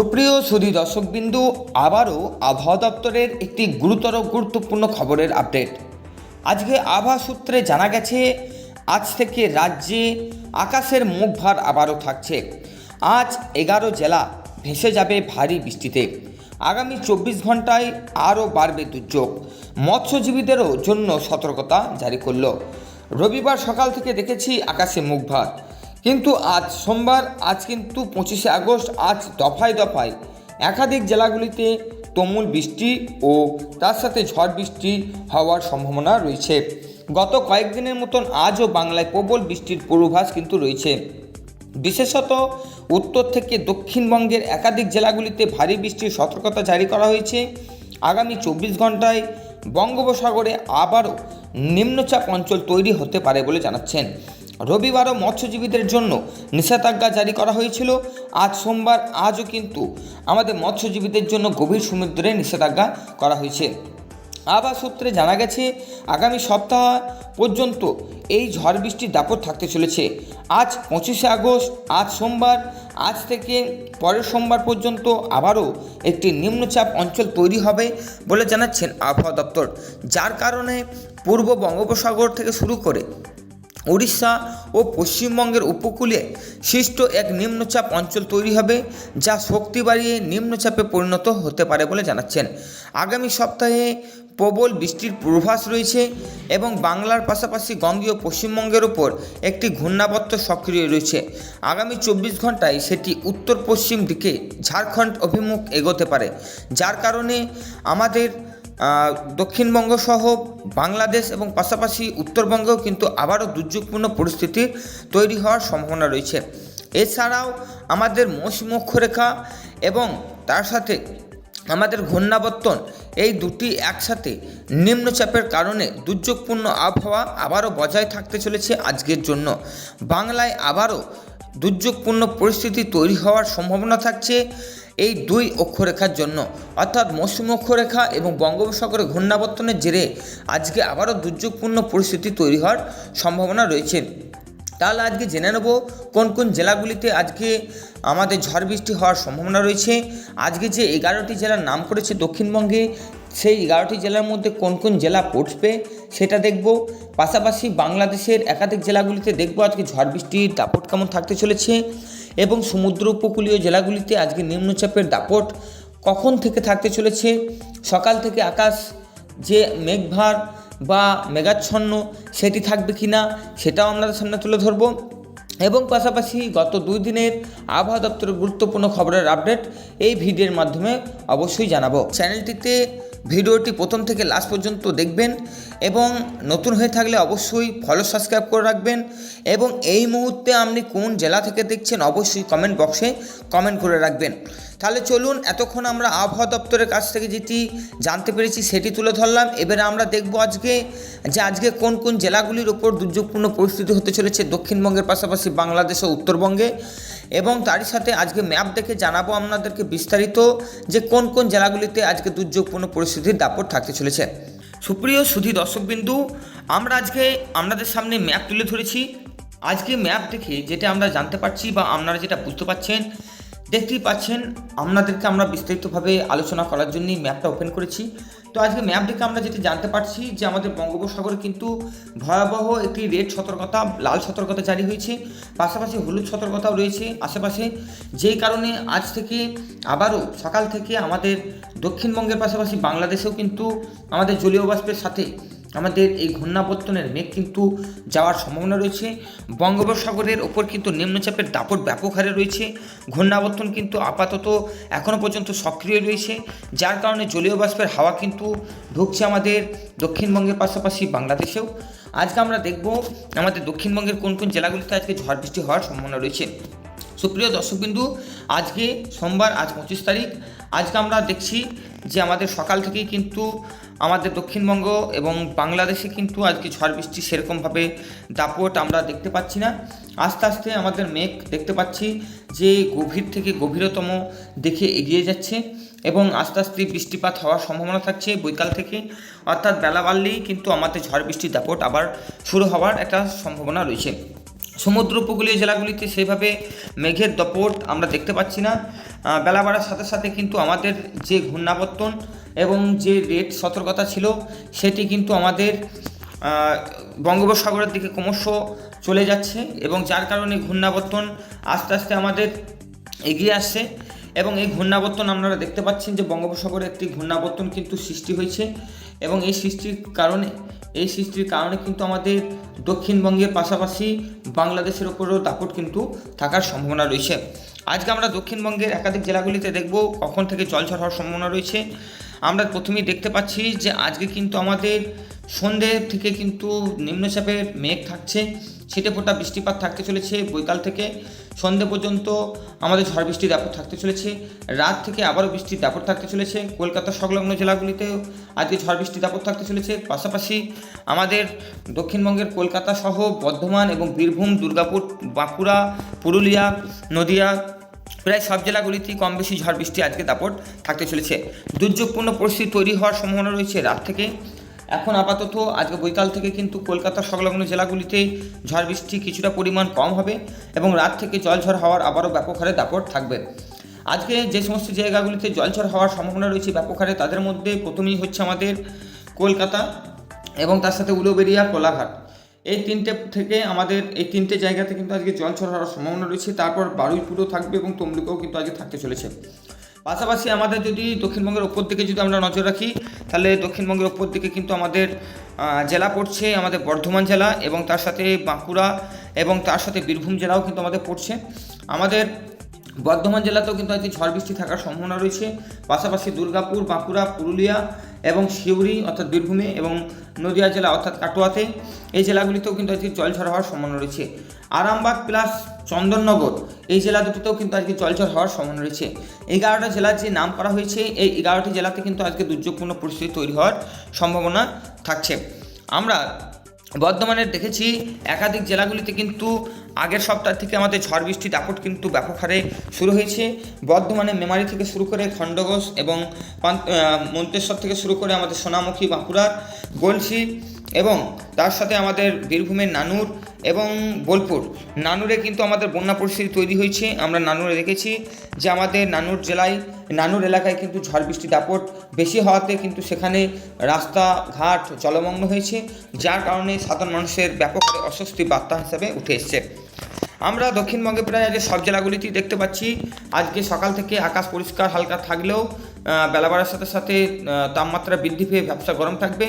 সুপ্রিয় সুধী দর্শকবিন্দু, আবারও আবহাওয়া দপ্তরের একটি গুরুতর গুরুত্বপূর্ণ খবরের আপডেট। আজকে আবহাওয়া সূত্রে জানা গেছে, আজ থেকে রাজ্যে আকাশের মুখ ভার আবারও থাকছে। আজ এগারো জেলা ভেসে যাবে ভারী বৃষ্টিতে। আগামী চব্বিশ ঘন্টায় আরও বাড়বে দুর্যোগ। মৎস্যজীবীদেরও জন্য সতর্কতা জারি করল। রবিবার সকাল থেকে দেখেছি আকাশে মুখ ভার কিন্তু আজ সোমবার, আজ কিন্তু পঁচিশে আগস্ট, আজ দফায় দফায় একাধিক জেলাগুলিতে তুমুল বৃষ্টি ও তার সাথে ঝড় বৃষ্টি হওয়ার সম্ভাবনা রয়েছে। গত কয়েকদিনের মতন আজও বাংলায় প্রবল বৃষ্টির পূর্বাভাস কিন্তু রয়েছে। বিশেষত উত্তর থেকে দক্ষিণবঙ্গের একাধিক জেলাগুলিতে ভারী বৃষ্টির সতর্কতা জারি করা হয়েছে। আগামী চব্বিশ ঘন্টায় বঙ্গোপসাগরে আবারও নিম্নচাপ অঞ্চল তৈরি হতে পারে বলে জানাচ্ছেন। রবিবারও মৎস্যজীবীদের জন্য নিষেধাজ্ঞা জারি করা হয়েছিল। আজ সোমবার, আজও কিন্তু আমাদের মৎস্যজীবীদের জন্য গভীর সমুদ্রে নিষেধাজ্ঞা করা হয়েছে। আবার সূত্রে জানা গেছে, আগামী সপ্তাহ পর্যন্ত এই ঝড় বৃষ্টির দাপট থাকতে চলেছে। আজ পঁচিশে আগস্ট, আজ সোমবার, আজ থেকে পরের সোমবার পর্যন্ত আবারও একটি নিম্নচাপ অঞ্চল তৈরি হবে বলে জানাচ্ছেন আবহাওয়া দপ্তর, যার কারণে পূর্ব বঙ্গোপসাগর থেকে শুরু করে উড়িষ্যা ও পশ্চিমবঙ্গের উপকূলে সৃষ্ট এক নিম্নচাপ অঞ্চল তৈরি হবে, যা শক্তি বাড়িয়ে নিম্নচাপে পরিণত হতে পারে বলে জানাচ্ছেন। আগামী সপ্তাহে প্রবল বৃষ্টির পূর্বাভাস রয়েছে এবং বাংলার পাশাপাশি গঙ্গীয় পশ্চিমবঙ্গের ওপর একটি ঘূর্ণাবর্ত সক্রিয় রয়েছে। আগামী চব্বিশ ঘন্টায় সেটি উত্তর পশ্চিম দিকে ঝাড়খণ্ড অভিমুখ এগোতে পারে, যার কারণে আমাদের দক্ষিণবঙ্গ সহ বাংলাদেশ এবং পাশাপাশি উত্তরবঙ্গেও কিন্তু আবারও দুর্যোগপূর্ণ পরিস্থিতি তৈরি হওয়ার সম্ভাবনা রয়েছে। এছাড়াও আমাদের মৌসুমী অক্ষরেখা এবং তার সাথে আমাদের ঘূর্ণাবর্তন, এই দুটি একসাথে নিম্নচাপের কারণে দুর্যোগপূর্ণ আবহাওয়া আবারও বজায় থাকতে চলেছে আজকের জন্য। বাংলায় আবারও দুর্যোগপূর্ণ পরিস্থিতি তৈরি হওয়ার সম্ভাবনা থাকছে। এই দুই অক্ষরেখার জন্য। অর্থাৎ মৌসুমী অক্ষরেখা এবং বঙ্গোপসাগরে ঘূর্ণাবর্তনের জেরে আজকে আবারও দুর্যোগপূর্ণ পরিস্থিতি তৈরি হওয়ার সম্ভাবনা রয়েছে। তাহলে আজকে জেনে নেব কোন কোন জেলাগুলিতে আজকে আমাদের ঝড় বৃষ্টি হওয়ার সম্ভাবনা রয়েছে। আজকে যে এগারোটি জেলার নাম করেছে দক্ষিণবঙ্গে, সেই এগারোটি জেলার মধ্যে কোন কোন জেলা পড়বে সেটা দেখব। পাশাপাশি বাংলাদেশের একাধিক জেলাগুলিতে দেখব আজকে ঝড় বৃষ্টির দাপট কেমন থাকতে চলেছে। এবং সমুদ্র উপকূলীয় জেলাগুলিতে আজকে নিম্নচাপের দাপট কখন থেকে থাকতে চলেছে? সকাল থেকে আকাশ যে মেঘভার বা মেঘাচ্ছন্ন সেটি থাকবে কি না সেটাও আপনাদের সামনে তুলে ধরবো। এবং পাশাপাশি গত দুই দিনের আবহাওয়া দপ্তরের গুরুত্বপূর্ণ খবরের আপডেট এই ভিডিওর মাধ্যমে অবশ্যই জানাব। চ্যানেলটিতে ভিডিওটি প্রথম থেকে লাস্ট পর্যন্ত দেখবেন এবং নতুন হয়ে থাকলে অবশ্যই ফলো সাবস্ক্রাইব করে রাখবেন এবং এই মুহূর্তে আপনি কোন জেলা থেকে দেখছেন অবশ্যই কমেন্ট বক্সে কমেন্ট করে রাখবেন। তাহলে চলুন এতক্ষণ আমরা আবহাওয়া দপ্তরের কাছ থেকে যেটি জানতে পেরেছি সেটি তুলে ধরলাম। এবারে আমরা দেখব আজকে যে আজকে কোন কোন জেলাগুলির ওপর দুর্যোগপূর্ণ পরিস্থিতি হতে চলেছে দক্ষিণবঙ্গের পাশাপাশি বাংলাদেশ ও উত্তরবঙ্গে। এবং তারই সাথে আজকে ম্যাপ দেখে জানাব আপনাদেরকে বিস্তারিত যে কোন কোন জেলাগুলিতে আজকে দুর্যোগপূর্ণ পরিস্থিতির দাপট থাকতে চলেছে। সুপ্রিয় সুধী দর্শকবিন্দু, আমরা আজকে আপনাদের সামনে ম্যাপ তুলে ধরেছি। আজকে ম্যাপ দেখে যেটা আমরা জানতে পারছি বা আপনারা যেটা বুঝতে পারছেন দেখতেই পাচ্ছেন, আপনাদেরকে আমরা বিস্তারিতভাবে আলোচনা করার জন্যই ম্যাপটা ওপেন করেছি। তো আজকে ম্যাপ দেখে আমরা যেটা জানতে পারছি যে আমাদের বঙ্গোপসাগরে কিন্তু ভয়াবহ একটি রেড সতর্কতা, লাল সতর্কতা জারি হয়েছে। পাশাপাশি হলুদ সতর্কতাও রয়েছে আশেপাশে। যেই কারণে আজ থেকে আবারও সকাল থেকে আমাদের দক্ষিণবঙ্গের পাশাপাশি বাংলাদেশেও কিন্তু আমাদের জলীয় বাষ্পের সাথে আমাদের এই ঘূর্ণাবর্তনের মেঘ কিন্তু যাওয়ার সম্ভাবনা রয়েছে। বঙ্গোপসাগরের ওপর কিন্তু নিম্নচাপের দাপট ব্যাপক হারে রয়েছে। ঘূর্ণাবর্তন কিন্তু আপাতত এখনও পর্যন্ত সক্রিয় রয়েছে, যার কারণে জলীয় বাষ্পের হাওয়া কিন্তু ঢুকছে আমাদের দক্ষিণবঙ্গের পাশাপাশি বাংলাদেশেও। আজকে আমরা দেখব আমাদের দক্ষিণবঙ্গের কোন কোন জেলাগুলিতে আজকে ঝড় বৃষ্টি হওয়ার সম্ভাবনা রয়েছে। সুপ্রিয় দর্শকবিন্দু, আজকে সোমবার, আজ পঁচিশ তারিখ। আজকে আমরা দেখছি যে আমাদের সকাল থেকেই কিন্তু আমাদের দক্ষিণবঙ্গ এবং বাংলাদেশে কিন্তু আজকে ঝড় বৃষ্টি সেরকমভাবে দাপট আমরা দেখতে পাচ্ছি না। আস্তে আস্তে আমাদের মেঘ দেখতে পাচ্ছি যে গভীর থেকে গভীরতম দেখে এগিয়ে যাচ্ছে এবং আস্তে আস্তে বৃষ্টিপাত হওয়ার সম্ভাবনা থাকছে বৈকাল থেকে। অর্থাৎ বেলা বাড়লেই কিন্তু আমাদের ঝড় বৃষ্টির দাপট আবার শুরু হওয়ার একটা সম্ভাবনা রয়েছে। সমুদ্র উপকূলীয় জেলাগুলিতে সেভাবে মেঘের দপট আমরা দেখতে পাচ্ছি না। বেলা বাড়ার সাথে সাথে কিন্তু আমাদের যে ঘূর্ণাবর্তন এবং যে রেড সতর্কতা ছিল, সেটি কিন্তু আমাদের বঙ্গোপসাগরের দিকে ক্রমশ চলে যাচ্ছে এবং যার কারণে ঘূর্ণাবর্তন আস্তে আস্তে আমাদের এগিয়ে আসছে। এবং এই ঘূর্ণাবর্তন আপনারা দেখতে পাচ্ছেন যে বঙ্গোপসাগরে একটি ঘূর্ণাবর্তন কিন্তু সৃষ্টি হয়েছে এবং এই সৃষ্টির কারণে এই সৃষ্টির কারণে কিন্তু আমাদের দক্ষিণবঙ্গের পাশাপাশি বাংলাদেশের ওপরেও দাপট কিন্তু থাকার সম্ভাবনা রয়েছে। আজকে আমরা দক্ষিণবঙ্গের একাধিক জেলাগুলিতে দেখব কখন থেকে জল জলঝড় হওয়ার সম্ভাবনা রয়েছে। আমরা প্রথমেই দেখতে পাচ্ছি যে আজকে কিন্তু আমাদের সন্ধে থেকে কিন্তু নিম্নচাপের মেঘ থাকছে ছিটে ফোটা বৃষ্টিপাত থাকতে চলেছে বৈকাল থেকে। সন্ধে পর্যন্ত আমাদের ঝড় বৃষ্টির দাপট থাকতে চলেছে। রাত থেকে আবারও বৃষ্টির দাপট থাকতে চলেছে। কলকাতা সংলগ্ন জেলাগুলিতেও আজকে ঝড় বৃষ্টির দাপট থাকতে চলেছে। পাশাপাশি আমাদের দক্ষিণবঙ্গের কলকাতা সহ বর্ধমান এবং বীরভূম, দুর্গাপুর, বাঁকুড়া, পুরুলিয়া, নদিয়া প্রায় সব জেলাগুলিতেই কম বেশি ঝড় বৃষ্টি আজকে দাপট থাকতে চলেছে। দুর্যোগপূর্ণ পরিস্থিতি তৈরি হওয়ার সম্ভাবনা রয়েছে রাত থেকে। এখন আপাতত আজকে বৈকাল থেকে কিন্তু কলকাতা সংলগ্ন জেলাগুলিতে ঝড় বৃষ্টি কিছুটা পরিমাণ কম হবে এবং রাত থেকে জলঝড় হওয়ার আবারও ব্যাপক হারে দাপট থাকবে। আজকে যে সমস্ত জায়গাগুলিতে জলঝড় হওয়ার সম্ভাবনা রয়েছে ব্যাপক হারে, তাদের মধ্যে প্রথমেই হচ্ছে আমাদের কলকাতা এবং তার সাথে উলুবেড়িয়া কোলাঘাট। এই তিনটে থেকে আমাদের, এই তিনটে জায়গাতে কিন্তু আজকে জলছড় হওয়ার সম্ভাবনা রয়েছে। তারপর বারুইপুরও থাকবে এবং তমলুকেও কিন্তু আজকে থাকতে চলেছে। পাশাপাশি আমাদের যদি দক্ষিণবঙ্গের ওপর দিকে যদি আমরা নজর রাখি, তাহলে দক্ষিণবঙ্গের ওপর দিকে কিন্তু আমাদের জেলা পড়ছে আমাদের বর্ধমান জেলা এবং তার সাথে বাঁকুড়া এবং তার সাথে বীরভূম জেলাও কিন্তু আমাদের পড়ছে। আমাদের বর্ধমান জেলাতেও কিন্তু আজকে ঝড় বৃষ্টি থাকার সম্ভাবনা রয়েছে। পাশাপাশি দুর্গাপুর, বাঁকুড়া, পুরুলিয়া এবং সিউড়ি অর্থাৎ বীরভূমে এবং নদিয়া জেলা অর্থাৎ কাটোয়াতে এই জেলাগুলিতেও কিন্তু আজকে জলঝড় হওয়ার সম্ভাবনা রয়েছে। আরামবাগ প্লাস চন্দননগর। এই জেলা দুটিতেও কিন্তু আজকে জলঝড় হওয়ার সম্ভাবনা রয়েছে। এগারোটা জেলার যে নাম করা হয়েছে, এই এগারোটি জেলাতে কিন্তু আজকে দুর্যোগপূর্ণ পরিস্থিতি তৈরি হওয়ার সম্ভাবনা থাকছে। আমরা বর্ধমানের দেখেছি, একাধিক জেলাগুলিতে কিন্তু আগের সপ্তাহ থেকে আমাদের ঝড় বৃষ্টি দাপট কিন্তু ব্যাপক হারে শুরু হয়েছে। বর্ধমানে মেমারি থেকে শুরু করে খণ্ডঘোষ এবং মন্তেশ্বর থেকে শুরু করে আমাদের সোনামুখী বাঁকুড়ার গলসি এবং তার সাথে আমাদের বীরভূমের নানুর এবং বোলপুর। নানুরে কিন্তু আমাদের বন্যা পরিস্থিতি তৈরি হয়েছে, আমরা নানুরে দেখেছি যে আমাদের নানুর জেলায়, নানুর এলাকায় কিন্তু ঝড় বৃষ্টি দাপট বেশি হওয়াতে কিন্তু সেখানে রাস্তাঘাট জলমগ্ন হয়েছে, যার কারণে সাধারণ মানুষের ব্যাপক অস্বস্তি বার্তা হিসাবে উঠে এসছে। আমরা দক্ষিণবঙ্গে প্রায় আজকে সব জেলাগুলিতেই দেখতে পাচ্ছি, আজকে সকাল থেকে আকাশ পরিষ্কার, হালকা থাকলেও বেলা বাড়ার সাথে সাথে তাপমাত্রা বৃদ্ধি পেয়ে ব্যবসা গরম থাকবে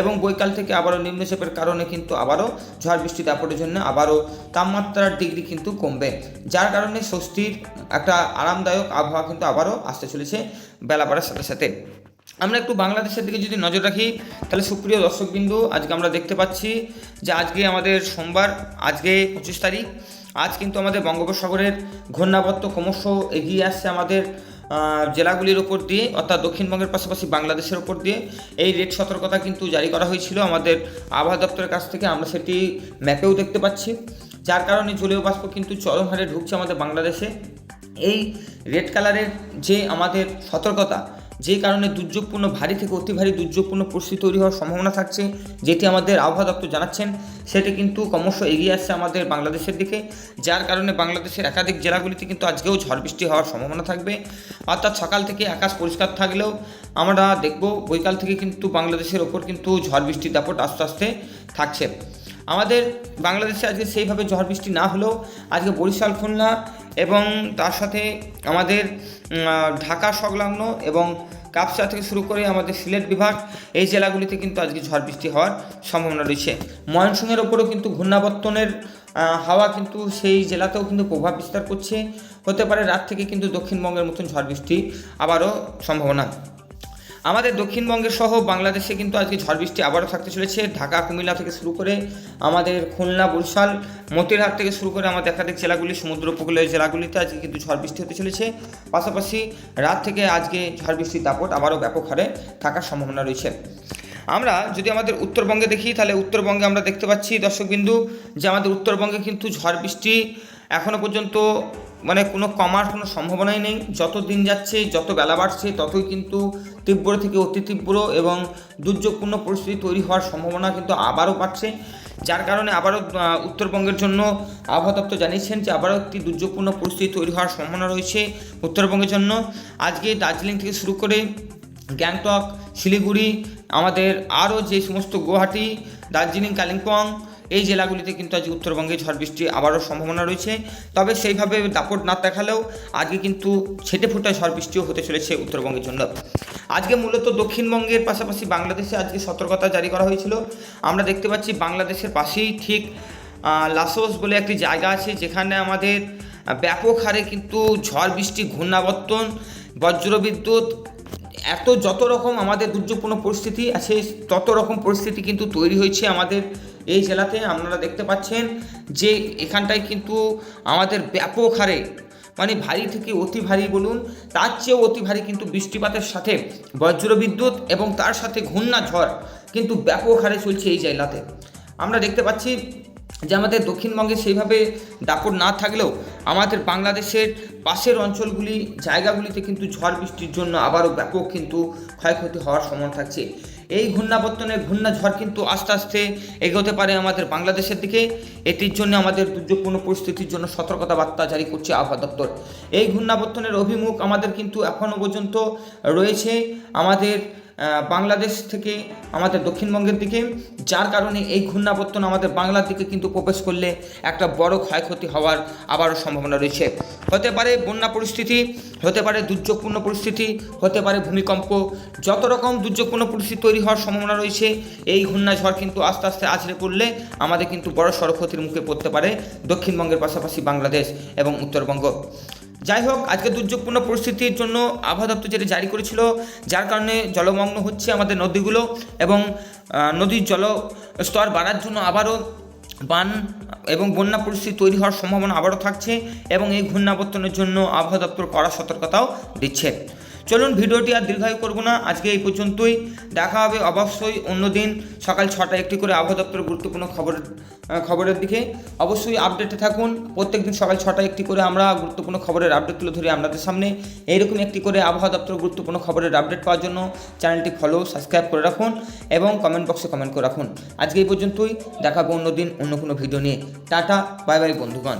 এবং বৈকাল থেকে আবারও নিম্নচাপের কারণে কিন্তু আবারও ঝড় বৃষ্টি দাপটের জন্য আবারও তাপমাত্রার ডিগ্রি কিন্তু কমবে। যার কারণে স্বস্তির একটা আরামদায়ক আবহাওয়া কিন্তু আবারও আসতে চলেছে বেলা বাড়ার সাথে সাথে। আমরা একটু বাংলাদেশের দিকে যদি নজর রাখি, তাহলে সুপ্রিয় দর্শকবিন্দু, আজকে আমরা দেখতে পাচ্ছি যে আজকে আমাদের সোমবার, আজকে পঁচিশ তারিখ, আজ কিন্তু আমাদের বঙ্গোপসাগরের ঘূর্ণাবর্ত ক্রমশ এগিয়ে আসছে আমাদের জেলাগুলির ওপর দিয়ে, অর্থাৎ দক্ষিণবঙ্গের পাশাপাশি বাংলাদেশের ওপর দিয়ে এই রেড সতর্কতা কিন্তু জারি করা হয়েছিল আমাদের আবহাওয়া দপ্তরের কাছ থেকে। আমরা সেটি ম্যাপেও দেখতে পাচ্ছি। যার কারণে জলীয় বাষ্প কিন্তু চরম হারে ঢুকছে আমাদের বাংলাদেশে। এই রেড কালারের যে আমাদের সতর্কতা যে কারণে দুর্যোগপূর্ণ, ভারী থেকে অতি ভারী দুর্যোগপূর্ণ পরিস্থিতি তৈরি হওয়ার সম্ভাবনা থাকছে, যেটি আমাদের আবহাওয়া দপ্তর জানাচ্ছেন। সেটি কিন্তু ক্রমশ এগিয়ে আসছে আমাদের বাংলাদেশের দিকে, যার কারণে বাংলাদেশের একাধিক জেলাগুলিতে কিন্তু আজকেও ঝড় বৃষ্টি হওয়ার সম্ভাবনা থাকবে। অর্থাৎ সকাল থেকে আকাশ পরিষ্কার থাকলেও আমরা দেখব, বৈকাল থেকে কিন্তু বাংলাদেশের ওপর কিন্তু ঝড় বৃষ্টির দাপট আস্তে আস্তে থাকছে। আমাদের বাংলাদেশে আজকে সেইভাবে ঝড় বৃষ্টি না হলেও আজকে বরিশাল, খুলনা এবং তার সাথে আমাদের ঢাকা সংলগ্ন এবং কাপসা থেকে শুরু করে আমাদের সিলেট বিভাগ, এই জেলাগুলিতে কিন্তু আজকে ঝড় বৃষ্টি হওয়ার সম্ভাবনা রয়েছে। ময়নসিংহের ওপরেও কিন্তু ঘূর্ণাবর্তনের হাওয়া কিন্তু সেই জেলাতেও কিন্তু প্রভাব বিস্তার করছে। হতে পারে রাত থেকে কিন্তু দক্ষিণবঙ্গের মতন ঝড় বৃষ্টি আবারও সম্ভাবনা। আমাদের দক্ষিণবঙ্গে সহ বাংলাদেশে কিন্তু আজকে ঝড় বৃষ্টি আবারও থাকতে চলেছে। ঢাকা, কুমিল্লা থেকে শুরু করে আমাদের খুলনা, বরিশাল, মতিরহাট থেকে শুরু করে আমাদের একাধিক জেলাগুলি, সমুদ্র উপকূলীয় জেলাগুলিতে আজকে কিন্তু ঝড় বৃষ্টি হতে চলেছে। পাশাপাশি রাত থেকে আজকে ঝড় বৃষ্টির দাপট আবারও ব্যাপক হারে থাকার সম্ভাবনা রয়েছে। আমরা যদি আমাদের উত্তরবঙ্গে দেখি, তাহলে উত্তরবঙ্গে আমরা দেখতে পাচ্ছি দর্শকবিন্দু যে আমাদের উত্তরবঙ্গে কিন্তু ঝড় বৃষ্টি এখনও পর্যন্ত মানে কোনো কমার কোনো সম্ভাবনাই নেই। যত দিন যাচ্ছে, যত বেলা বাড়ছে, ততই কিন্তু তীব্র থেকে অতি তীব্র এবং দুর্যোগপূর্ণ পরিস্থিতি তৈরি হওয়ার সম্ভাবনা কিন্তু আবারও পাচ্ছে যার কারণে আবারও উত্তরবঙ্গের জন্য আবহাওয়া দপ্তর জানিয়েছেন যে আবারও একটি দুর্যোগপূর্ণ পরিস্থিতি তৈরি হওয়ার সম্ভাবনা রয়েছে উত্তরবঙ্গের জন্য। আজকে দার্জিলিং থেকে শুরু করে গ্যাংটক, শিলিগুড়ি, আমাদের আরও যে সমস্ত গুয়াহাটি, দার্জিলিং, কালিম্পং এই জেলাগুলিতে কিন্তু আজ উত্তরবঙ্গে ঝড় বৃষ্টি আবারও সম্ভাবনা রয়েছে। তবে সেইভাবে দাপট না দেখালেও আজকে কিন্তু ছেটে ফোটা ঝড় বৃষ্টিও হতে চলেছে উত্তরবঙ্গের জন্য। আজকে মূলত দক্ষিণবঙ্গের পাশাপাশি বাংলাদেশে আজকে সতর্কতা জারি করা হয়েছিল। আমরা দেখতে পাচ্ছি বাংলাদেশের পাশেই ঠিক লাসোস বলে একটি জায়গা আছে যেখানে আমাদের ব্যাপক হারে কিন্তু ঝড় বৃষ্টি, ঘূর্ণাবর্তন, বজ্রবিদ্যুৎ, এত যত রকম আমাদের দুর্যোগপূর্ণ পরিস্থিতি আছে, তত রকম পরিস্থিতি কিন্তু তৈরি হয়েছে আমাদের এই জেলাতে আপনারা দেখতে পাচ্ছেন যে এখানটায় কিন্তু আমাদের ব্যাপক হারে মানে ভারী থেকে অতি ভারী বলুন, তার চেয়েও অতি ভারী কিন্তু বৃষ্টিপাতের সাথে বজ্রবিদ্যুৎ এবং তার সাথে ঘূর্ণা ঝড় কিন্তু ব্যাপক হারে চলছে এই জেলাতে। আমরা দেখতে পাচ্ছি যে আমাদের দক্ষিণবঙ্গে সেইভাবে দাপট না থাকলেও আমাদের বাংলাদেশের পাশের অঞ্চলগুলি, জায়গাগুলিতে কিন্তু ঝড় বৃষ্টির জন্য আবারও ব্যাপক কিন্তু ক্ষয়ক্ষতি হওয়ার সম্ভাবনা থাকছে। এই ঘূর্ণাবর্তনের ঘূর্ণাঝড় কিন্তু আস্তে আস্তে এগোতে পারে আমাদের বাংলাদেশের দিকে। এটির জন্য আমাদের দুর্যোগপূর্ণ পরিস্থিতির জন্য সতর্কতা বার্তা জারি করছে আবহাওয়া দপ্তর। এই ঘূর্ণাবর্তনের অভিমুখ আমাদের কিন্তু এখনও পর্যন্ত রয়েছে। আমাদের বাংলাদেশ থেকে আমাদের দক্ষিণবঙ্গের দিকে, যার কারণে এই ঘূর্ণাবর্তন আমাদের বাংলার দিকে কিন্তু প্রবেশ করলে একটা বড় ক্ষয়ক্ষতি হওয়ার আবারও সম্ভাবনা রয়েছে। হতে পারে বন্যা পরিস্থিতি, হতে পারে দুর্যোগপূর্ণ পরিস্থিতি, হতে পারে ভূমিকম্প। যত রকম দুর্যোগপূর্ণ পরিস্থিতি তৈরি হওয়ার সম্ভাবনা রয়েছে, এই ঘূর্ণাঝড় কিন্তু আস্তে আস্তে আছড়ে পড়লে আমাদের কিন্তু বড় সড়ক ক্ষতির মুখে পড়তে পারে দক্ষিণবঙ্গের পাশাপাশি বাংলাদেশ এবং উত্তরবঙ্গ। যাই হোক আজকে দুর্যোগপূর্ণ পরিস্থিতির জন্য আবহাওয়া দপ্তর যেটা জারি করেছিল, যার কারণে জলমগ্ন হচ্ছে আমাদের নদীগুলো এবং নদীর জল স্তর বাড়ার জন্য আবারও বান এবং বন্যা পরিস্থিতি তৈরি হওয়ার সম্ভাবনা আবারও থাকছে এবং এই ঘূর্ণাবর্তনের জন্য আবহাওয়া দপ্তর কড়া সতর্কতাও দিচ্ছে। চলুন ভিডিওটি আর দীর্ঘায়ু করব না, আজকে এই পর্যন্তই। দেখা হবে অবশ্যই অন্যদিন সকাল ছটায় একটি করে আবহাওয়া দপ্তরের গুরুত্বপূর্ণ খবর খবরের দিকে। অবশ্যই আপডেটে থাকুন প্রত্যেকদিন সকাল ছটায় একটি করে আমরা গুরুত্বপূর্ণ খবরের আপডেট তুলে ধরি আপনাদের সামনে। এইরকম একটি করে আবহাওয়া দপ্তর গুরুত্বপূর্ণ খবরের আপডেট পাওয়ার জন্য চ্যানেলটি ফলো, সাবস্ক্রাইব করে রাখুন এবং কমেন্ট বক্সে কমেন্ট করে রাখুন। আজকে এই পর্যন্তই দেখাবো অন্যদিন অন্য কোনো ভিডিও নিয়ে। টাটা, বাই বাই বন্ধুগণ।